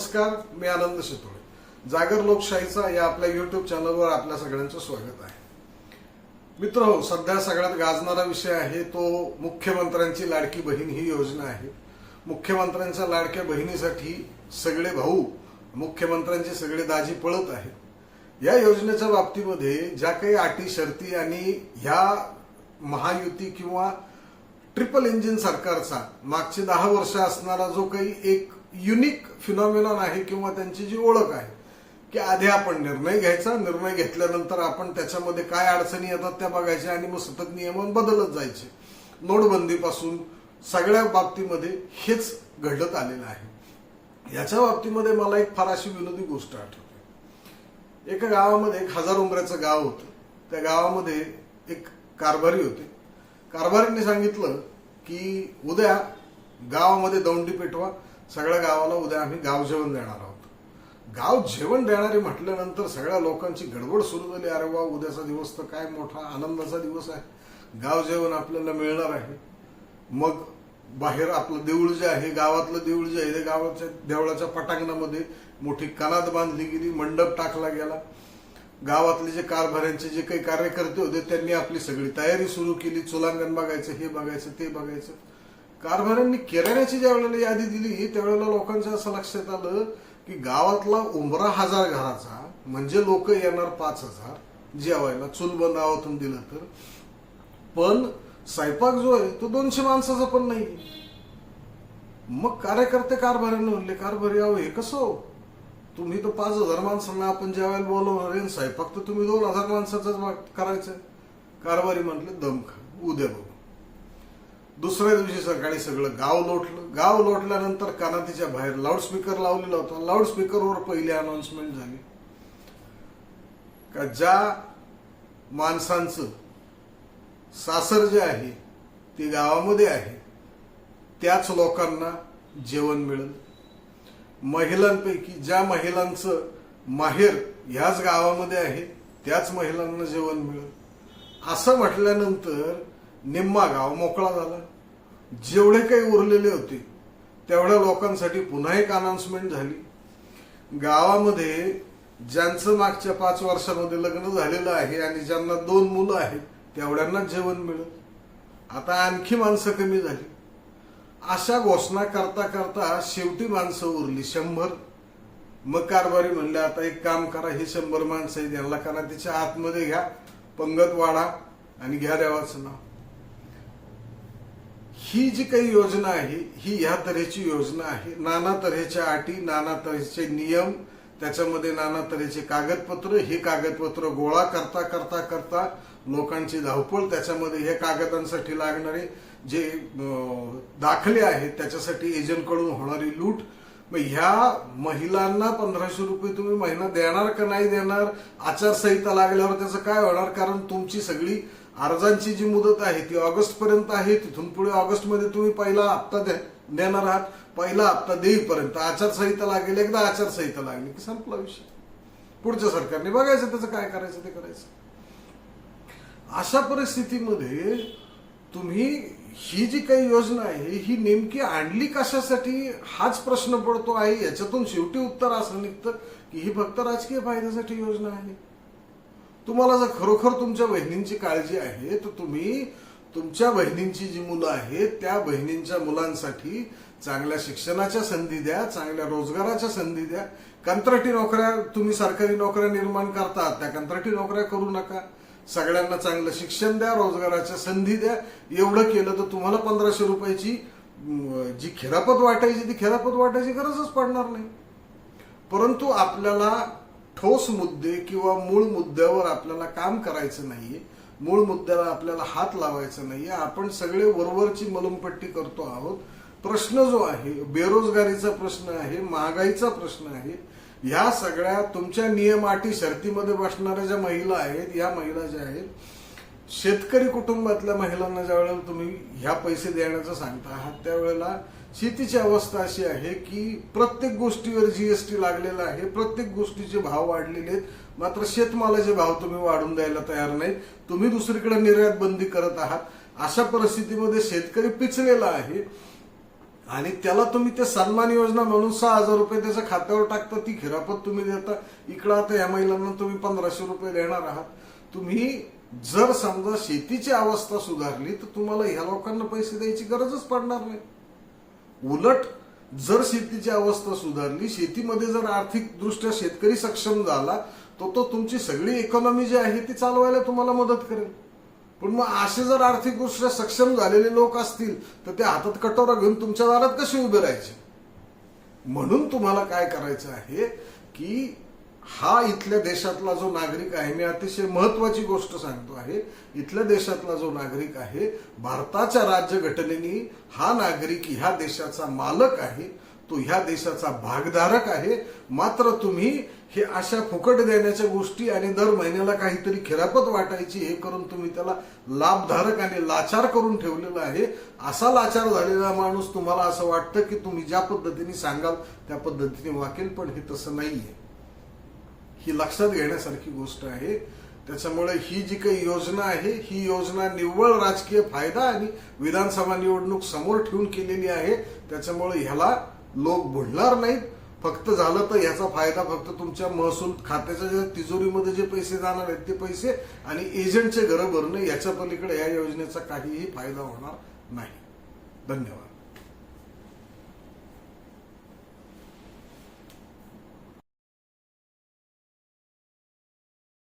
नमस्कार मी आनंद शेतोळे. जागर लोकशाहीचा या आपल्या युट्यूब चॅनलवर आपल्या सगळ्यांचं स्वागत आहे. मित्र हो सध्या सगळ्यात गाजणारा विषय आहे तो मुख्यमंत्र्यांची लाडकी बहीण ही योजना आहे. मुख्यमंत्र्यांच्या लाडक्या बहिणीसाठी सगळे भाऊ मुख्यमंत्र्यांचे सगळे दाजी पळत आहेत. या योजनेच्या बाबतीमध्ये ज्या काही अटी शर्ती आणि ह्या महायुती किंवा ट्रिपल इंजिन सरकारचा मागची दहा वर्ष असणारा जो काही एक युनिक फिनॉमिनॉन आहे किंवा त्यांची जी ओळख आहे की आधी आपण निर्णय घ्यायचा निर्णय घेतल्यानंतर आपण त्याच्यामध्ये काय अडचणी येतात त्या बघायच्या आणि मग सतत नियमन बदलत जायचे. नोटबंदीपासून सगळ्या बाबतीमध्ये हेच घडत आलेलं आहे. याच्या बाबतीमध्ये मला एक फार अशी विनोदी गोष्ट आठवते. एका गावामध्ये एक हजार उंबऱ्याचं गाव होतं. त्या गावामध्ये एक कारभारी होते. कारभारीने सांगितलं की उद्या गावामध्ये दौंडी पेटवा सगळ्या गावाला उद्या आम्ही गाव जेवण देणार आहोत. गाव जेवण देणारे म्हटल्यानंतर सगळ्या लोकांची गडबड सुरू झाली. अरे वा उद्याचा दिवस तर काय मोठा आनंदाचा दिवस आहे. गाव जेवण आपल्याला मिळणार आहे. मग बाहेर आपलं देऊळ जे आहे गावातलं देऊळ जे आहे ते गावाच्या देवळाच्या पटांगणामध्ये मोठी कनाद बांधली गेली मंडप टाकला गेला. गावातले जे कारभाऱ्यांचे जे काही कार्यकर्ते होते त्यांनी आपली सगळी तयारी सुरू केली. चुलांगण बघायचं हे बघायचं ते बघायचं. कारभाऱ्यांनी किराण्याची ज्या वेळेला यादी दिली त्यावेळेला लोकांच्या असं लक्षात आलं की गावातला उंबरा हजार घराचा म्हणजे लोक येणार पाच हजार जेवायला चूल बंद आवातून दिलं तर. पण स्वयंपाक जो आहे तो दोनशे माणसाचा पण नाही. मग कार्यकर्ते कारभाऱ्यांना म्हणले कारभारी अहो हे कसं हो? तुम्ही तर पाच हजार माणसांना आपण जेवायला बोलवणार आहे स्वयंपाक तर तुम्ही दोन हजार माणसाचाच करायचं कारभारी म्हटले दम खा उद्या बघू. दुसऱ्या दिवशी सकाळी सगळं गाव लोटलं. गाव लोटल्यानंतर कानातीच्या बाहेर लाऊडस्पीकर लावलेला होता. लाऊडस्पीकरवर पहिली अनाउन्समेंट झाली. का ज्या माणसांचं सासर जे आहे ते गावामध्ये आहे त्याच लोकांना जेवण मिळेल. महिलांपैकी ज्या महिलांचं माहेर ह्याच गावामध्ये आहे त्याच महिलांना जेवण मिळेल. असं म्हटल्यानंतर निम्मा गाव मोकळा झाला. जेवढे काही उरलेले होते तेवढ्या लोकांसाठी पुन्हा एक अनाउन्समेंट झाली. गावामध्ये ज्यांचं मागच्या पाच वर्षामध्ये लग्न झालेलं आहे आणि ज्यांना दोन मुलं आहेत तेवढ्यांना जेवण मिळत आता आणखी माणसं कमी झाली. अशा घोषणा करता करता शेवटी माणसं उरली शंभर. मग कारभारी म्हणले आता एक काम करा हे शंभर माणसं आहेत यांना करा तिच्या आतमध्ये घ्या पंगत वाढा आणि घ्या देवाचं नाव. ही जी काही योजना आहे ही ह्या तऱ्हेची योजना आहे. नाना तऱ्हेच्या अटी नाना तऱ्हेचे नियम त्याच्यामध्ये नाना तऱ्हेचे कागदपत्र हे कागदपत्र गोळा करता करता करता लोकांची धावपळ त्याच्यामध्ये हे कागदांसाठी लागणारे जे दाखले आहेत त्याच्यासाठी एजंटकडून होणारी लूट. मग ह्या महिलांना पंधराशे रुपये तुम्ही महिना देणार का नाही देणार? आचारसंहिता लागल्यावर त्याचं काय होणार? कारण तुमची सगळी अर्जांची जी मुदत आहे ती ऑगस्ट पर्यंत आहे. तिथून पुढे ऑगस्टमध्ये तुम्ही पहिला हप्ता दे- देणार आहात. पहिला हप्ता देईपर्यंत आचारसंहिता लागेल. एकदा आचारसंहिता लागली की संपला विषय. पुढच्या सरकारने बघायचं त्याचं काय करायचं ते करायचं. अशा परिस्थितीमध्ये तुम्ही ही जी काही योजना आहे ही नेमकी आणली कशासाठी? हाच प्रश्न पडतो आहे. याच्यातून शेवटी उत्तर असं निघतं की ही फक्त राजकीय फायद्यासाठी योजना आहे. तुम्हाला जर खरोखर तुमच्या बहिणींची काळजी आहे तर तुम्ही तुमच्या बहिणींची जी मुलं आहेत त्या बहिणींच्या मुलांसाठी चांगल्या शिक्षणाच्या संधी द्या चांगल्या रोजगाराच्या संधी द्या. कंत्राटी नोकऱ्या तुम्ही सरकारी नोकऱ्या निर्माण करतात त्या कंत्राटी नोकऱ्या करू नका. सगळ्यांना चांगलं शिक्षण द्या रोजगाराच्या संधी द्या. एवढं केलं तर तुम्हाला पंधराशे रुपयाची जी खेरापत वाटायची ती खेरापत वाटायची गरजच पडणार नाही. परंतु आपल्याला ठोस मुद्दे किंवा मूळ मुद्द्यावर आपल्याला काम करायचं नाहीये मूळ मुद्द्याला आपल्याला हात लावायचा नाहीये आपण सगळे वरवरची मलमपट्टी करतो आहोत. प्रश्न जो आहे बेरोजगारीचा प्रश्न आहे महागाईचा प्रश्न आहे ह्या सगळ्या तुमच्या नियम अटी शर्तीमध्ये बसणाऱ्या ज्या महिला आहेत या महिला ज्या आहेत शेतकरी कुटुंबातल्या महिलांना ज्या वेळेला तुम्ही ह्या पैसे देण्याचं सांगता आहात त्यावेळेला शेतीची अवस्था अशी आहे की प्रत्येक गोष्टीवर जीएसटी लागलेला आहे प्रत्येक गोष्टीचे भाव वाढलेले आहेत. मात्र शेतमालाचे भाव तुम्ही वाढून द्यायला तयार नाहीत तुम्ही दुसरीकडे निर्यात बंदी करत आहात. अशा परिस्थितीमध्ये शेतकरी पिचलेला आहे आणि त्याला तुम्ही ते सन्मान योजना म्हणून सहा हजार रुपये त्याच्या खात्यावर टाकता ती खिरापत तुम्ही देता. इकडं आता या महिलांना तुम्ही पंधराशे रुपये देणार आहात. तुम्ही जर समजा शेतीची अवस्था सुधारली तर तुम्हाला ह्या लोकांना पैसे द्यायची गरजच पडणार नाही. उलट जर शेतीची अवस्था सुधारली शेतीमध्ये जर आर्थिकदृष्ट्या शेतकरी सक्षम झाला तो तो तुमची सगळी इकॉनॉमी जी आहे ती चालवायला तुम्हाला मदत करेल. पण मग असे जर आर्थिकदृष्ट्या सक्षम झालेले लोक असतील तर ते हातात कटोरा घेऊन तुमच्या दारात कसे उभे राहायचे? म्हणून तुम्हाला काय करायचं आहे की हा इथल्या देशातला जो नागरिक आहे मी अतिशय महत्वाची गोष्ट सांगतो आहे. इथल्या देशातला जो नागरिक आहे भारताच्या राज्यघटनेने हा नागरिक ह्या देशाचा मालक आहे तो ह्या देशाचा भागधारक आहे. मात्र तुम्ही हे अशा फुकट देण्याच्या गोष्टी आणि दर महिन्याला काहीतरी खिरापत वाटायची हे करून तुम्ही त्याला लाभधारक आणि लाचार करून ठेवलेला आहे. असा लाचार झालेला माणूस तुम्हाला असं वाटतं की तुम्ही ज्या पद्धतीने सांगाल त्या पद्धतीने वाकेल पण हे तसं नाहीये. ही लक्षात घेण्यासारखी गोष्ट आहे. त्याच्यामुळे ही जी काही योजना आहे ही योजना निव्वळ राजकीय फायदा आणि विधानसभा निवडणूक समोर ठेवून केलेली आहे. त्याच्यामुळे ह्याला लोक बुडणार नाहीत. फक्त झालं तर ह्याचा फायदा फक्त तुमच्या महसूल खात्याच्या ज्या तिजोरीमध्ये जे पैसे जाणार आहेत ते पैसे आणि एजंटचे घरं भरणं याच्या पलीकडे या योजनेचा काहीही फायदा होणार नाही. धन्यवाद.